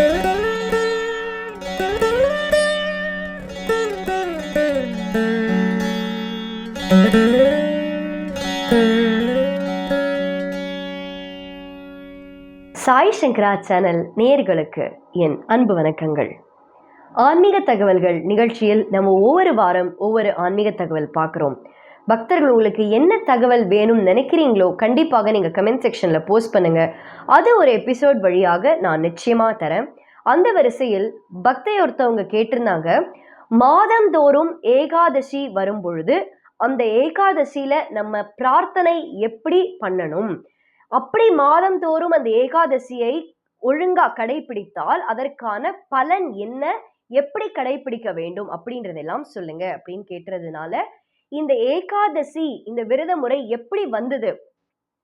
சாய் சங்கரா channel நேர்களுக்கு என் அன்பு வணக்கங்கள். ஆன்மீக தகவல்கள் நிகழ்ச்சியில் நம்ம ஒவ்வொரு வாரம் ஒவ்வொரு ஆன்மீக தகவல் பார்க்குறோம். பக்தர்கள் உங்களுக்கு என்ன தகவல் வேணும்னு நினைக்கிறீங்களோ கண்டிப்பாக நீங்கள் கமெண்ட் செக்ஷனில் போஸ்ட் பண்ணுங்கள் அது ஒரு எபிசோட் வழியாக நான் நிச்சயமாக தரேன். அந்த வரிசையில் பக்தை ஒருத்தவங்க கேட்டிருந்தாங்க மாதந்தோறும் ஏகாதசி வரும் பொழுது அந்த ஏகாதசியில் நம்ம பிரார்த்தனை எப்படி பண்ணணும்? அப்படி மாதந்தோறும் அந்த ஏகாதசியை ஒழுங்காக கடைபிடித்தால் அதற்கான பலன் என்ன? எப்படி கடைபிடிக்க வேண்டும்? அப்படின்றதெல்லாம் சொல்லுங்க அப்படின்னு கேட்டதுனால இந்த ஏகாதசி இந்த விரத முறை எப்படி வந்தது?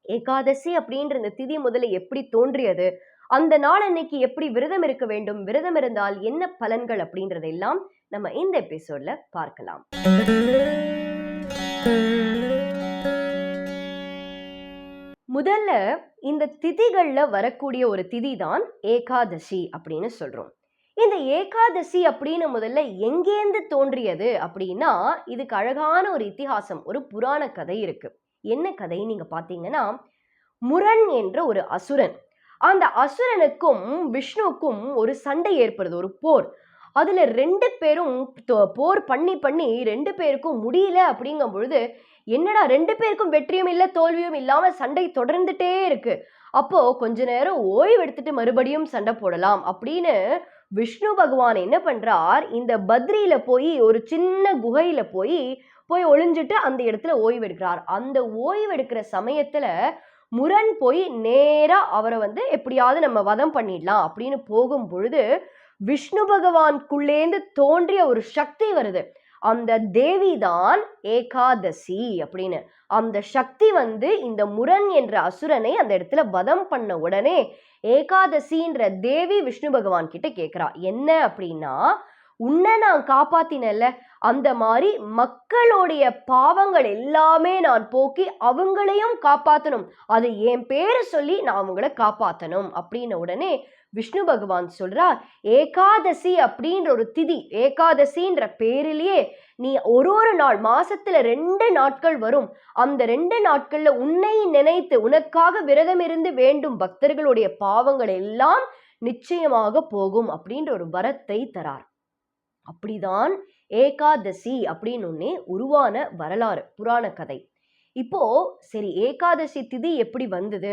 ஏகாதசி அப்படின்ற இந்த திதி முதல்ல எப்படி தோன்றியது? அந்த நாள் அன்னைக்கு எப்படி விரதம் இருக்க வேண்டும்? விரதம் இருந்தால் என்ன பலன்கள் அப்படின்றதெல்லாம் நம்ம இந்த எபிசோட்ல பார்க்கலாம். முதல்ல இந்த திதிகள்ல வரக்கூடிய ஒரு திதி தான் ஏகாதசி அப்படின்னு சொல்றோம். இந்த ஏகாதசி அப்படின்னு முதல்ல எங்கேந்து தோன்றியது அப்படின்னா இதுக்கு அழகான ஒரு இத்திஹாசம் ஒரு புராண கதை இருக்கு. என்ன கதை நீங்க பாத்தீங்கன்னா முரண் என்ற ஒரு அசுரன். அந்த அசுரனுக்கும் விஷ்ணுவுக்கும் ஒரு சண்டை ஏற்படுது ஒரு போர். அதுல ரெண்டு பேரும் போர் பண்ணி பண்ணி ரெண்டு பேருக்கும் முடியல அப்படிங்கும் பொழுது என்னடா ரெண்டு பேருக்கும் வெற்றியும் இல்லை தோல்வியும் இல்லாம சண்டை தொடர்ந்துட்டே இருக்கு. அப்போ கொஞ்ச நேரம் ஓய்வு எடுத்துட்டு மறுபடியும் சண்டை போடலாம் அப்படின்னு விஷ்ணு பகவான் என்ன பண்றார்? இந்த பத்ரியில போய் ஒரு சின்ன குகையில போய் போய் ஒளிஞ்சிட்டு அந்த இடத்துல ஓய்வெடுக்கிறார். அந்த ஓய்வெடுக்கிற சமயத்துல முரண் போய் நேரா அவரை வந்து எப்படியாவது நம்ம வதம் பண்ணிடலாம் அப்படின்னு போகும் பொழுது விஷ்ணு பகவான்குள்ளேந்து தோன்றிய ஒரு சக்தி வருது. அந்த தேவி தான் ஏகாதசி அப்படின்னு. அந்த சக்தி வந்து இந்த முரண் என்ற அசுரனை அந்த இடத்துல வதம் பண்ண உடனே ஏகாதசின்ற தேவி விஷ்ணு பகவான் கிட்ட கேட்குறா என்ன அப்படின்னா உன்னை நான் காப்பாத்தினல்ல அந்த மாதிரி மக்களுடைய பாவங்கள் எல்லாமே நான் போக்கி அவங்களையும் காப்பாற்றணும் அது என் பேரை சொல்லி நான் அவங்கள காப்பாற்றணும் அப்படின்ன உடனே விஷ்ணு பகவான் சொல்றார் ஏகாதசி அப்படின்ற ஒரு திதி ஏகாதசின்ற பேரிலேயே நீ ஒரு ஒரு நாள் மாசத்துல ரெண்டு நாட்கள் வரும். அந்த ரெண்டு நாட்கள்ல உன்னை நினைத்து உனக்காக விரதம் இருந்து வேண்டும் பக்தர்களுடைய பாவங்கள் எல்லாம் நிச்சயமாக போகும் அப்படின்ற ஒரு வரத்தை தரார். அப்படிதான் ஏகாதசி அப்படின்னு ஒன்னே உருவான வரலாறு புராண கதை. இப்போ சரி ஏகாதசி திதி எப்படி வந்தது?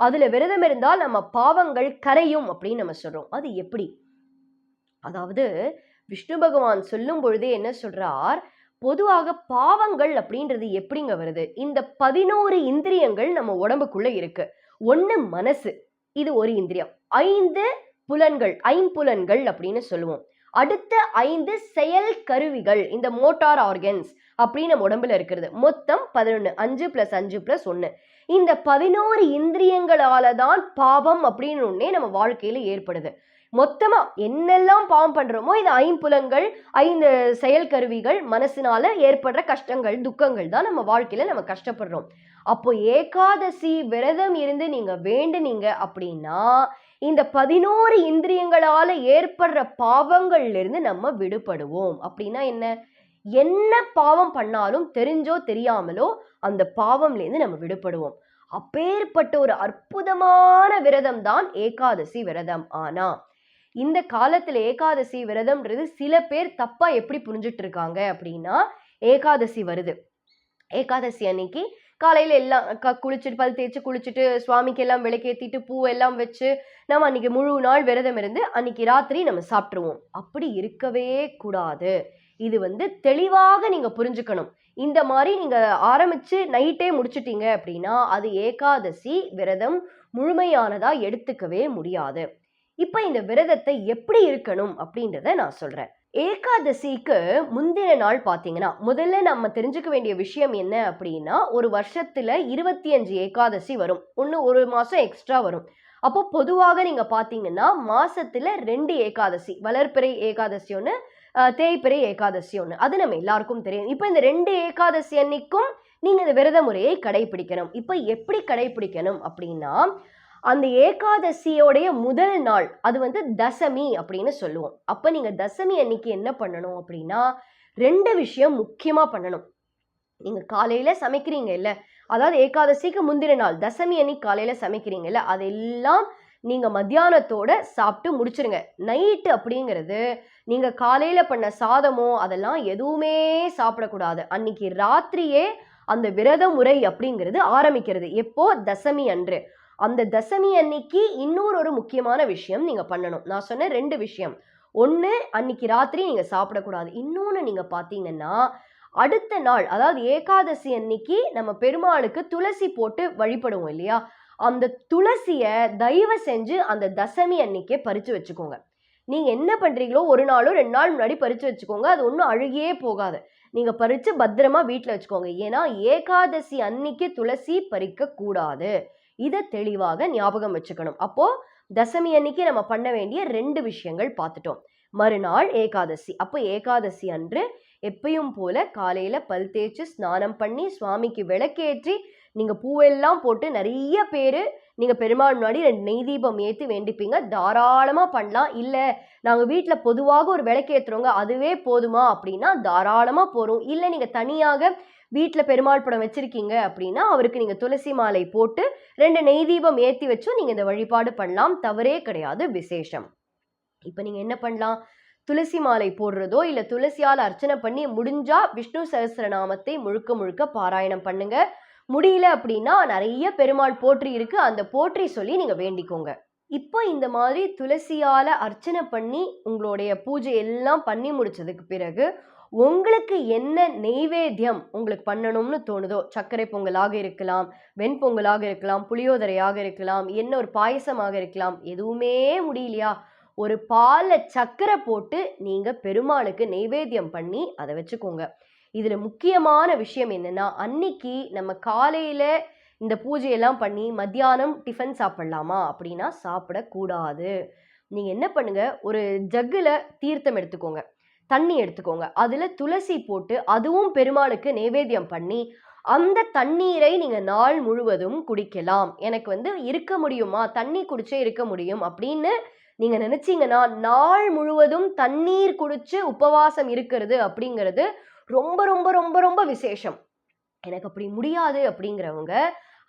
அதுல விரதம் இருந்தால் நம்ம பாவங்கள் கரையும் அப்படின்னு நம்ம சொல்றோம். அது எப்படி? அதாவது விஷ்ணு பகவான் சொல்லும் பொழுதே என்ன சொல்றார்? பொதுவாக பாவங்கள் அப்படின்றது எப்படிங்க வருது? இந்த பதினோரு இந்திரியங்கள் நம்ம உடம்புக்குள்ள இருக்கு. ஒன்று மனசு இது ஒரு இந்திரியம். ஐந்து புலன்கள் ஐம்புலன்கள் அப்படின்னு சொல்லுவோம். அடுத்த ஐந்து செயல் கருவிகள் இந்த மோட்டார் ஆர்கன்ஸ் அப்படின்னு நம்ம உடம்புல இருக்கிறது. மொத்தம் பதினொன்று அஞ்சு பிளஸ் அஞ்சு பிளஸ் ஒன்று இந்த பதினோரு இந்திரியங்களால தான் பாவம் அப்படின்னு ஒன்னே நம்ம வாழ்க்கையில ஏற்படுது. மொத்தமா என்னெல்லாம் பாவம் பண்றோமோ இது ஐம்புலங்கள் ஐந்து செயல் கருவிகள் மனசினால ஏற்படுற கஷ்டங்கள் துக்கங்கள் தான் நம்ம வாழ்க்கையில நம்ம கஷ்டப்படுறோம். அப்போ ஏகாதசி விரதம் இருந்து நீங்க வேண்டுனீங்க அப்படின்னா இந்த பதினோரு இந்திரியங்களால ஏற்படுற பாவங்கள்லேருந்து நம்ம விடுபடுவோம். அப்படின்னா என்ன? என்ன பாவம் பண்ணாலும் தெரிஞ்சோ தெரியாமலோ அந்த பாவம்லேருந்து நம்ம விடுபடுவோம். அப்பேற்பட்ட ஒரு அற்புதமான விரதம் தான் ஏகாதசி விரதம். ஆனா இந்த காலத்துல ஏகாதசி விரதம்ன்றது சில பேர் தப்பா எப்படி புரிஞ்சிட்டு இருக்காங்க அப்படின்னா ஏகாதசி வருது. ஏகாதசி அன்னைக்கு காலையில் எல்லாம் க- குளிச்சுட்டு பல் தேய்ச்சி குளிச்சுட்டு சுவாமிக்கு எல்லாம் விளக்கேற்றிட்டு பூ எல்லாம் வச்சு நம்ம அன்னைக்கு முழு நாள் விரதம் இருந்து அன்னைக்கு ராத்திரி நம்ம சாப்பிட்ருவோம் அப்படி இருக்கவே கூடாது. இது வந்து தெளிவாக நீங்கள் புரிஞ்சுக்கணும். இந்த மாதிரி நீங்கள் ஆரம்பித்து நைட்டே முடிச்சிட்டீங்க அப்படின்னா அது ஏகாதசி விரதம் முழுமையானதாக எடுத்துக்கவே முடியாது. இப்போ இந்த விரதத்தை எப்படி இருக்கணும் அப்படின்றத நான் சொல்கிறேன் ஏகாதசிக்கு முந்தின நாள் பார்த்தீங்கன்னா முதல்ல நம்ம தெரிஞ்சுக்க வேண்டிய விஷயம் என்ன அப்படின்னா ஒரு வருஷத்துல இருபத்தி அஞ்சு ஏகாதசி வரும். ஒன்று ஒரு மாதம் எக்ஸ்ட்ரா வரும். அப்போ பொதுவாக நீங்கள் பார்த்தீங்கன்னா மாசத்துல ரெண்டு ஏகாதசி வளர்ப்பிறை ஏகாதசி ஒன்று தேய்பிறை ஏகாதசி ஒன்று அது நம்ம எல்லாருக்கும் தெரியும். இப்போ இந்த ரெண்டு ஏகாதசி அன்னைக்கும் நீங்கள் இந்த விரத முறையை கடைபிடிக்கணும். இப்போ எப்படி கடைபிடிக்கணும் அப்படின்னா அந்த ஏகாதசியோடைய முதல் நாள் அது வந்து தசமி அப்படின்னு சொல்லுவோம். அப்போ நீங்கள் தசமி அன்னைக்கு என்ன பண்ணணும் அப்படின்னா ரெண்டு விஷயம் முக்கியமாக பண்ணணும். நீங்கள் காலையில் சமைக்கிறீங்க இல்லை அதாவது ஏகாதசிக்கு முந்தின நாள் தசமி அன்னைக்கு காலையில் சமைக்கிறீங்க இல்லை அதெல்லாம் நீங்கள் மத்தியானத்தோட சாப்பிட்டு முடிச்சிருங்க. நைட்டு அப்படிங்கிறது நீங்கள் காலையில் பண்ண சாதமோ அதெல்லாம் எதுவுமே சாப்பிடக்கூடாது. அன்னைக்கு ராத்திரியே அந்த விரத முறை அப்படிங்கிறது ஆரம்பிக்கிறது. எப்போ? தசமி அன்று. அந்த தசமி அன்னைக்கு இன்னொரு ஒரு முக்கியமான விஷயம் நீங்கள் பண்ணணும். நான் சொன்ன ரெண்டு விஷயம். ஒன்று அன்னைக்கு ராத்திரி நீங்கள் சாப்பிடக்கூடாது. இன்னொன்று நீங்கள் பார்த்தீங்கன்னா அடுத்த நாள் அதாவது ஏகாதசி அன்னைக்கு நம்ம பெருமாளுக்கு துளசி போட்டு வழிபடுவோம் இல்லையா? அந்த துளசியை தயவு செஞ்சு அந்த தசமி அன்னைக்கே பறித்து வச்சுக்கோங்க. நீங்கள் என்ன பண்ணுறீங்களோ ஒரு நாளோ ரெண்டு நாள் முன்னாடி பறித்து வச்சுக்கோங்க. அது ஒன்றும் அழுகியே போகாது. நீங்கள் பறித்து பத்திரமா வீட்டில் வச்சுக்கோங்க. ஏன்னா ஏகாதசி அன்னைக்கு துளசி பறிக்கக்கூடாது. இதை தெளிவாக ஞாபகம் வச்சுக்கணும். அப்போ தசமி அன்னைக்கு நம்ம பண்ண வேண்டிய ரெண்டு விஷயங்கள் பார்த்துட்டோம் மறுநாள் ஏகாதசி. அப்போ ஏகாதசி அன்று எப்பயும் போல காலையில பல் தேய்ச்சி ஸ்நானம் பண்ணி சுவாமிக்கு விளக்கேற்றி நீங்க பூவெல்லாம் போட்டு நிறைய பேர் நீங்க பெருமாள் முன்னாடி ரெண்டு நெய் தீபம் ஏற்றி வேண்டிப்பீங்க. தாராளமா பண்ணலாம். இல்ல நாங்க வீட்டில் பொதுவாக ஒரு விளக்கேற்றுறோங்க அதுவே போதுமா? அப்படின்னா தாராளமா போறோம். இல்லை நீங்க தனியாக வீட்டில் பெருமாள் படம் வச்சுருக்கீங்க அப்படின்னா அவருக்கு நீங்கள் துளசி மாலை போட்டு ரெண்டு நெய் தீபம் ஏற்றி வச்சும் நீங்கள் இந்த வழிபாடு பண்ணலாம். தவறே கிடையாது. விசேஷம். இப்போ நீங்கள் என்ன பண்ணலாம்? துளசி மாலை போடுறதோ இல்லை துளசியால் அர்ச்சனை பண்ணி முடிஞ்சா விஷ்ணு சகஸ்ரநாமத்தை முழுக்க முழுக்க பாராயணம் பண்ணுங்க. முடியல அப்படின்னா நிறைய பெருமாள் போற்றி இருக்கு. அந்த போற்றி சொல்லி நீங்கள் வேண்டிக்கோங்க. இப்போ இந்த மாதிரி துளசியால் அர்ச்சனை பண்ணி உங்களுடைய பூஜை எல்லாம் பண்ணி முடிச்சதுக்கு பிறகு உங்களுக்கு என்ன நெய்வேத்தியம் உங்களுக்கு பண்ணணும்னு தோணுதோ சர்க்கரை பொங்கலாக இருக்கலாம் வெண்பொங்கலாக இருக்கலாம் புளியோதரையாக இருக்கலாம் என்ன ஒரு பாயசமாக இருக்கலாம் எதுவுமே முடியலையா? ஒரு பாலை சர்க்கரை போட்டு நீங்கள் பெருமாளுக்கு நெய்வேத்தியம் பண்ணி அதை வச்சுக்கோங்க. இதில் முக்கியமான விஷயம் என்னென்னா அன்னைக்கு நம்ம காலையில் இந்த பூஜையெல்லாம் பண்ணி மத்தியானம் டிஃபன் சாப்பிட்லாமா அப்படின்னா சாப்பிடக்கூடாது. நீங்கள் என்ன பண்ணுங்கள் ஒரு ஜக்கில் தீர்த்தம் எடுத்துக்கோங்க. தண்ணி எடுத்துக்கோங்க. அதில் துளசி போட்டு அதுவும் பெருமாளுக்கு நைவேத்தியம் பண்ணி அந்த தண்ணீரை நீங்கள் நாள் முழுவதும் குடிக்கலாம். எனக்கு வந்து இருக்க முடியுமா? தண்ணி குடிச்சே இருக்க முடியும் அப்படின்னு நீங்கள் நினச்சிங்கன்னா நாள் முழுவதும் தண்ணீர் குடிச்சு உபவாசம் இருக்கிறது அப்படிங்கிறது ரொம்ப ரொம்ப ரொம்ப ரொம்ப விசேஷம். எனக்கு அப்படி முடியாது அப்படிங்கிறவங்க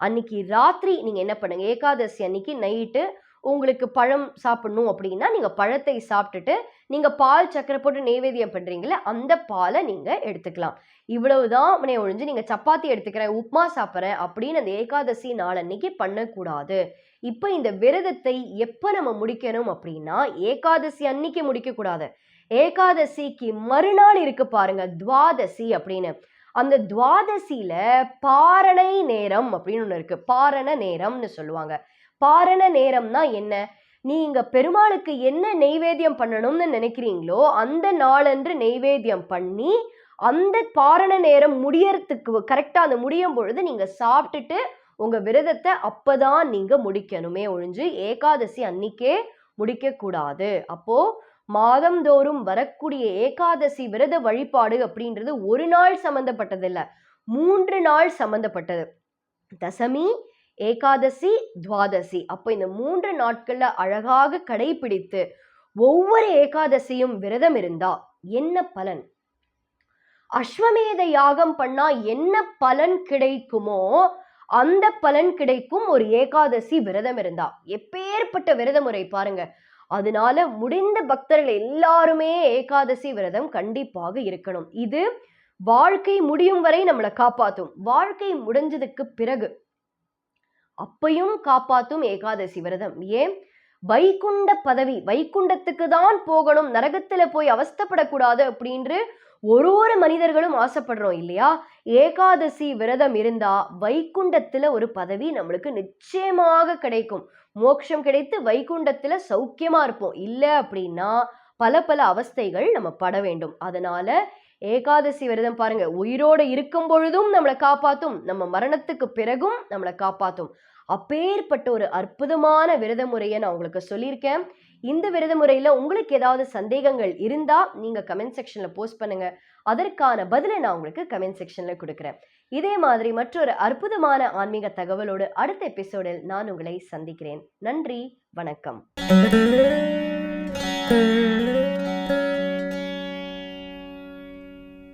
அன்னைக்கு ராத்திரி நீங்கள் என்ன பண்ணுங்கள் ஏகாதசி அன்னைக்கு நைட்டு உங்களுக்கு பழம் சாப்பிடணும் அப்படின்னா நீங்கள் பழத்தை சாப்பிட்டுட்டு நீங்கள் பால் சக்கரை போட்டு நெய்வேதியம் பண்ணுறீங்களே அந்த பாலை நீங்கள் எடுத்துக்கலாம். இவ்வளவுதான் உடனே ஒழிஞ்சு நீங்கள் சப்பாத்தி எடுத்துக்கிறேன் உப்மா சாப்பிட்றேன் அப்படின்னு அந்த ஏகாதசி நாள் அன்னைக்கு பண்ணக்கூடாது. இப்போ இந்த விரதத்தை எப்போ நம்ம முடிக்கணும் அப்படின்னா ஏகாதசி அன்னைக்கு முடிக்கக்கூடாது. ஏகாதசிக்கு மறுநாள் இருக்கு பாருங்க துவாதசி அப்படின்னு. அந்த துவாதசியில பாரணை நேரம் அப்படின்னு ஒன்று இருக்கு. பாரண நேரம்னு சொல்லுவாங்க. பாரண நேரம்னா என்ன? நீங்க பெருமாளுக்கு என்ன நெய்வேத்தியம் பண்ணணும்னு நினைக்கிறீங்களோ அந்த நாளன்று நெய்வேத்தியம் பண்ணி அந்த பாரண நேரம் முடியறதுக்கு கரெக்டாக அந்த முடியும் பொழுது நீங்க சாப்பிட்டுட்டு உங்க விரதத்தை அப்பதான் நீங்க முடிக்கணுமே ஒழிஞ்சு ஏகாதசி அன்னைக்கே முடிக்க கூடாது அப்போ மாதந்தோறும் வரக்கூடிய ஏகாதசி விரத வழிபாடு அப்படின்றது ஒரு நாள் சம்மந்தப்பட்டதில்லை மூன்று நாள் சம்மந்தப்பட்டது தசமி ஏகாதசி துவாதசி. அப்போ இந்த மூன்று நாட்கள்ல அழகாக கடைபிடித்து ஒவ்வொரு ஏகாதசியும் விரதம் இருந்தா என்ன பலன்? அஸ்வமேத யாகம் பண்ணா என்ன பலன் கிடைக்குமோ அந்த பலன் கிடைக்கும் ஒரு ஏகாதசி விரதம் இருந்தா. எப்பேற்பட்ட விரத முறை பாருங்க. அதனால முடிந்த பக்தர்கள் எல்லாருமே ஏகாதசி விரதம் கண்டிப்பாக இருக்கணும். இது வாழ்க்கை முடியும் வரை நம்மளை காப்பாற்றும் வாழ்க்கை முடிஞ்சதுக்கு பிறகு. அப்பையும் காப்பாத்தும் ஏகாதசி விரதம். ஏன்? வைகுண்ட பதவி வைகுண்டத்துக்கு தான் போகணும் நரகத்துல போய் அவஸ்தப்படக்கூடாது அப்படின்று ஒரு ஒரு மனிதர்களும் ஆசைப்படுறோம் இல்லையா? ஏகாதசி விரதம் இருந்தா வைகுண்டத்துல ஒரு பதவி நம்மளுக்கு நிச்சயமாக கிடைக்கும். மோட்சம் கிடைத்து வைகுண்டத்துல சௌக்கியமா இருப்போம். இல்லை அப்படின்னா பல பல அவஸ்தைகள் நம்ம பட வேண்டும். அதனால ஏகாதசி விரதம் பாருங்க. உயிரோடு இருக்கும் பொழுதும் நம்மளை காப்பாற்றும் நம்ம மரணத்துக்கு பிறகும் நம்மளை காப்பாற்றும் அப்பேற்பட்ட ஒரு அற்புதமான விரத முறையை நான் உங்களுக்கு சொல்லியிருக்கேன். இந்த விரத முறையில் உங்களுக்கு ஏதாவது சந்தேகங்கள் இருந்தால் நீங்கள் கமெண்ட் செக்ஷனில் போஸ்ட் பண்ணுங்க. அதற்கான பதிலை நான் உங்களுக்கு கமெண்ட் செக்ஷனில் கொடுக்குறேன். இதே மாதிரி மற்றொரு அற்புதமான ஆன்மீக தகவலோடு அடுத்த எபிசோடில் நான் உங்களை சந்திக்கிறேன். நன்றி வணக்கம்.